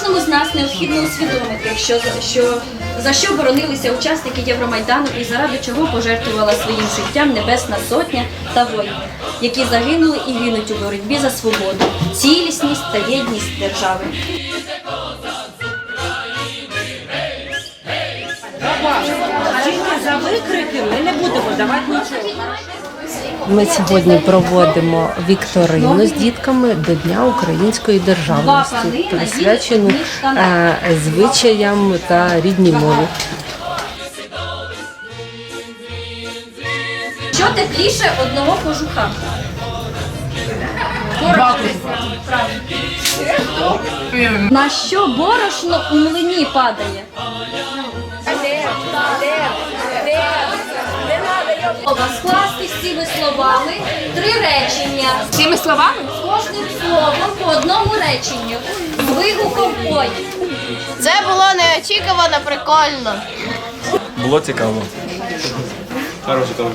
Кожному з нас необхідно усвідомити, що, що за що боронилися учасники Євромайдану і заради чого пожертвувала своїм життям Небесна Сотня та воїни, які загинули і гинуть у боротьбі за свободу, цілісність та єдність держави. За викрики ми не будемо давати нічого. Ми сьогодні проводимо вікторину з дітками до Дня української державності, присвячену е, звичаям та рідній мові. Що тепліше одного кожуха? На що борошно у млині падає? Скласти з цими словами три речення. З цими словами? З кожним словом по одному реченню. З вигуком ой. Це було неочікувано прикольно. Було цікаво. Хороший колір.